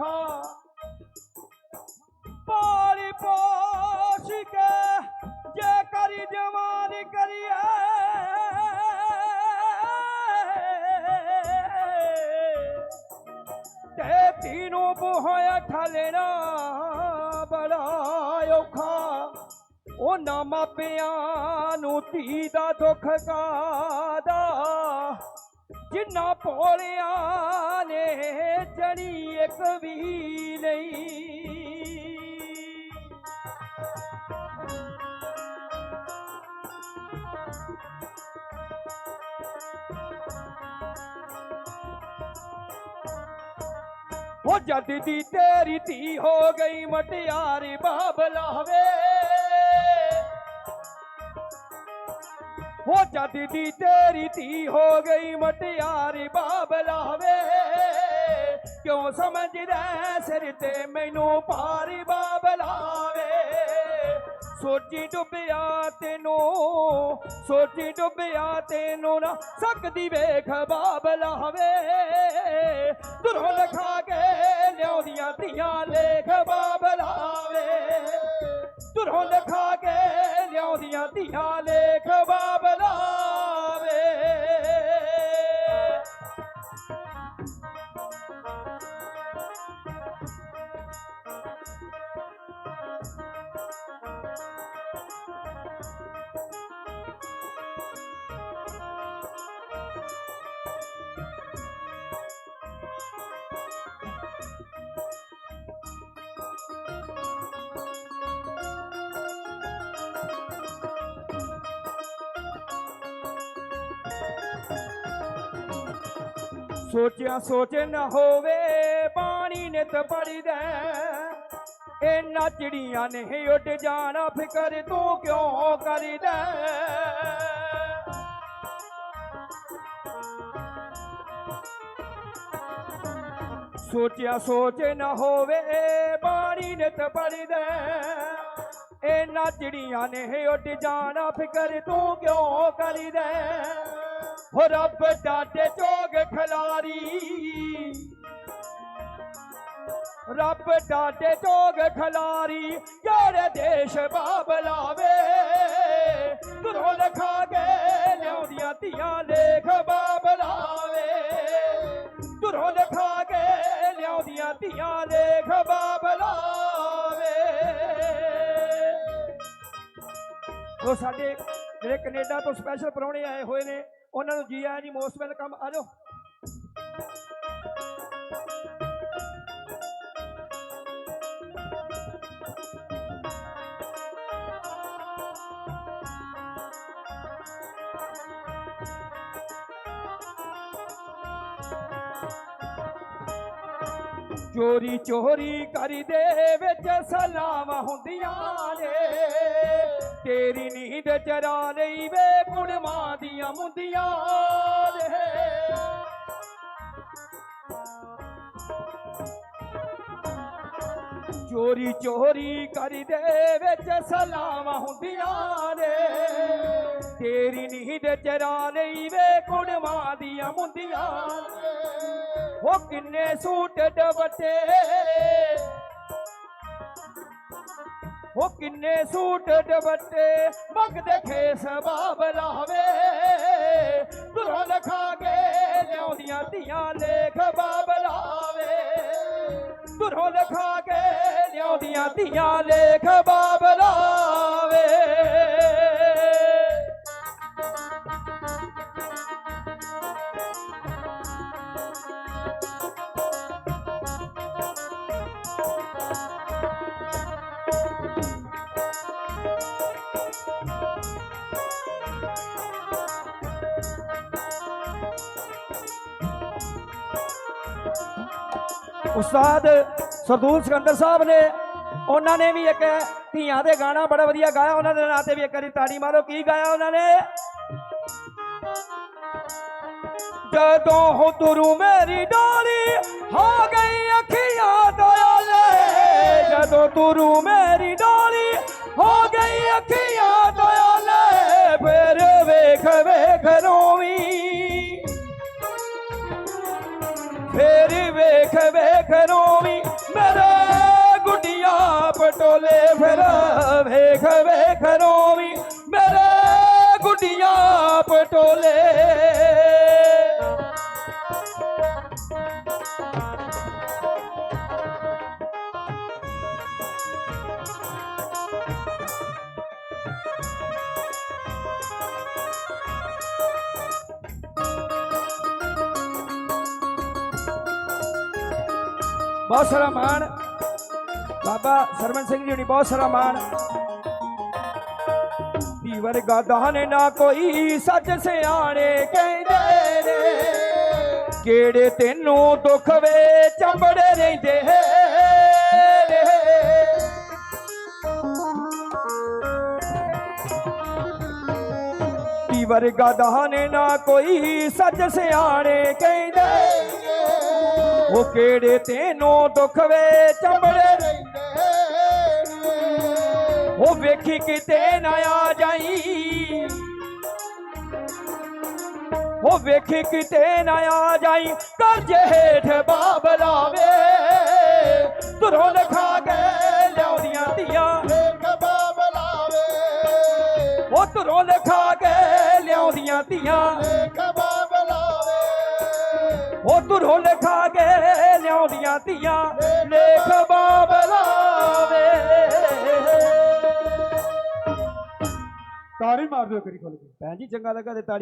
ਔਖਾ ਪਾਲੀ ਪੋਸ਼ ਕੇ ਜੇ ਕਰੀ ਜਵਾਨੀ ਕਰੀਏ ਤੇ ਤੀਨੋਂ ਬੋਹਿਆ ਠਾਲਣਾ ਬੜਾ ਔਖਾ ਉਹ ਨਾ ਮਾਪਿਆਂ ਨੂੰ ਧੀ ਦਾ ਦੁੱਖ ਕਾਦਾ ਜਿੰਨਾ ਭੋਲਿਆਂ ਨੇ ਜਣੀ ਇੱਕ ਵੀ ਨਹੀਂ। ਉਹ ਜਦ ਦੀ ਤੇਰੀ ਧੀ ਹੋ ਗਈ ਮਟਿਆਰੀ ਬਾਬਲਾਵੇ ਉਹ ਜਦ ਦੀ ਤੇਰੀ ਧੀ ਹੋ ਗਈ ਮਟਿਆਰੀ ਬਾਬਲਾਵੇ ਕਿਉਂ ਸਮਝਦਾ ਸਿਰ ਤੇ ਮੈਨੂੰ ਭਾਰੀ ਬਾਬਲਾਵੇ ਸੋਚੀ ਡੁੱਬਿਆ ਤੈਨੂੰ, ਸੋਚੀ ਡੁੱਬਿਆ ਤੈਨੂੰ ਨਾ ਸਕਦੀ ਵੇਖ ਬਾਬਲਾਵੇ ਦੁਰੋਂ ਲਖਾ ਕੇ ਲਿਆਉਂਦੀਆਂ ਧੀਆਂ ਲੇਖ ਸੋਚਿਆ ਸੋਚ ਨਾ ਹੋਵੇ ਪਾਣੀ ਨਿਤ ਪੜਦਾ ਇਹ ਨਚੜੀਆਂ ਨਹੀਂ ਉੱਡ ਜਾਣਾ, ਫਿਕਰ ਤੂੰ ਕਿਉਂ ਕਰਦਾ ਸੋਚਿਆ ਸੋਚ ਨਾ ਹੋਵੇ, ਬਾਣੀ ਨਿਤ ਪੜਦਾ ਇਹ ਨਚੜੀਆਂ ਨਹੀਂ ਉੱਡ ਜਾਣਾ, ਫਿਕਰ ਤੂੰ ਕਿਉਂ ਕਰਦਾ ਹੋ ਰੱਬ ਡਾਡੇ ਚੋਗ ਖਲਾਰੀ ਰੱਬ ਡਾਡੇ ਚੋਗ ਖਲਾਰੀ ਜਿਹੜੇ ਦੇਸ਼ ਬਾਬਲਾਵੇ ਦੁਰੋਂ ਲਖਾ ਕੇ ਲਿਆਉਂਦੀਆਂ ਧੀਆਂ ਲੇਖ ਬਾਬਲਾਵੇ ਦੁਰੋਂ ਲਖਾ ਕੇ ਲਿਆਉਂਦੀਆਂ ਧੀਆਂ ਲੇਖ ਬਾਬਲਾਵੇ ਉਹ ਸਾਡੇ ਜਿਹੜੇ ਕੈਨੇਡਾ ਤੋਂ ਸਪੈਸ਼ਲ ਪ੍ਰਾਹੁਣੇ ਆਏ ਹੋਏ ਨੇ, ਉਹਨਾਂ ਨੂੰ ਜੀ ਆਇਆਂ ਜੀ ਮੋਸਟ ਵੈਲਕਮ ਆ ਜਾਓ। ਚੋਰੀ ਚੋਰੀ ਕਰਦੇ ਵਿੱਚ ਸਲਾਮ ਹੁੰਦੀਆਂ ਨੇ। ਤੇਰੀ ਨੀਂਦ ਚਰਾ ਲਈ ਵੇ ਕੁੜਮਾਂ ਦੀਆਂ ਮੁੰਦੀਆਂ ਨੇ ਚੋਰੀ ਚੋਰੀ ਕਰਦੇ ਵਿੱਚ ਸਲਾਮਾਂ ਹੁੰਦੀਆਂ ਨੇ। ਤੇਰੀ ਨੀਂਦ ਚਰਾ ਲਈ ਵੇ ਕੁੜਮਾਂ ਦੀਆਂ ਮੁੰਦੀਆਂ ਉਹ ਕਿੰਨੇ ਸੂਟ ਡਬਟੇ ਉਹ ਕਿੰਨੇ ਸੂਟ ਡਬਟੇ ਮੰਗਦੇ ਖੇਸ ਬਾਬ ਲਾਵੇ। ਦੁਰੋਂ ਲਖਾ ਕੇ ਲਿਆਉਂਦੀਆਂ ਧੀਆਂ ਲੇਖ ਬਾਬ ਲਾਵੇ। ਦੁਰੋਂ ਲਖਾ ਕੇ ਲਿਆਉਂਦੀਆਂ ਧੀਆਂ ਲੇਖ ਬਾਬ ਉਸਤਾਦ ਸਰਦੂਲ ਸਿਕੰਦਰ ਸਾਹਿਬ ਨੇ, ਉਹਨਾਂ ਨੇ ਵੀ ਇੱਕ ਧੀਆਂ ਦੇ ਗਾਣਾ ਬੜਾ ਵਧੀਆ ਗਾਇਆ, ਉਹਨਾਂ ਦੇ ਨਾਂ ਤੇ ਵੀ ਇੱਕ ਵਾਰੀ ਤਾੜੀ ਮਾਰੋ, ਕੀ ਗਾਇਆ ਉਹਨਾਂ ਨੇ? ਜਦੋਂ ਹੋ ਤੁਰੂ ਮੇਰੀ ਡੋਲੀ ਹੋ ਗਈ ਅੱਖੀਆਂ ਦੋਲੇ ਜਦੋਂ ਤੁਰੂ ਮੇਰੀ ਡੋਲੀ ਹੋ ਗਈ ਅੱਖੀਆਂ ਵੇਖ ਵੇਖ ਰੋਵੀ ਮੇਰਾ ਗੁੱਡੀਆਂ ਪਟੋਲੇ ਫਿਰ। ਵੇਖ ਵੇਖ ਰੋਵੀ ਬਹੁਤ ਸਾਰਾ ਮਾਣ। ਬਾਬਾ ਸਰਵਨ ਸਿੰਘ ਜੀ ਨੇ ਬਹੁਤ ਸਾਰਾ ਮਾਣ। ਦੀ ਵਰਗਾ ਦਾਨ ਨਾ ਕੋਈ ਸੱਚ ਸਿਆਣੇ ਕਹਿੰਦੇ ਨੇ। ਕਿਹੜੇ ਤੈਨੂੰ ਦੁੱਖ ਵੇ ਚੰਬੜੇ ਰਹਿੰਦੇ ਨੇ। ਵਰਗਾ ਦਹਾਨੇ ਨਾ ਕੋਈ ਸੱਚ ਸਿਆਣੇ ਕਹਿੰਦੇ ਉਹ ਕਿਹੜੇ ਤੈਨੂੰ ਦੁੱਖ ਵੇ ਚੰਬੜੇ ਰਹਿੰਦੇ ਉਹ ਵੇਖੀ ਕਿਤੇ ਨਾ ਆ ਜਾਈ। ਉਹ ਵੇਖੀ ਕਿਤੇ ਨਾ ਆ ਜਾਈ। ਕਰਜੇ ਹੇਠ ਬਾਬਲਾਵੇ ਤੁਰੋਂ ਲਖਾ ਕੇ ਲਿਆਉਂਦੀਆਂ ਧੀਆਂ। ਵੇਖ ਬਾਬਲਾਵੇ ਉਹ ਤੁਰੋਂ ਲਖਾ ਕੇ ਲਿਆਉਂਦੀਆਂ ਧੀਆਂ। ਉਹ ਤੁਰੋਂ ਲਖਾ ਕੇ ਲਿਆਉਂਦੀਆਂ ਧੀਆਂ। ਲੇਖ ਬਾਬਲਾਵੇ ਤਾੜੀ ਮਾਰ ਦਿਓ ਕਰੀ ਖੋਲ ਕੇ। ਭੈਣ ਜੀ ਚੰਗਾ ਲੱਗਾ ਤੇ ਤਾੜੀ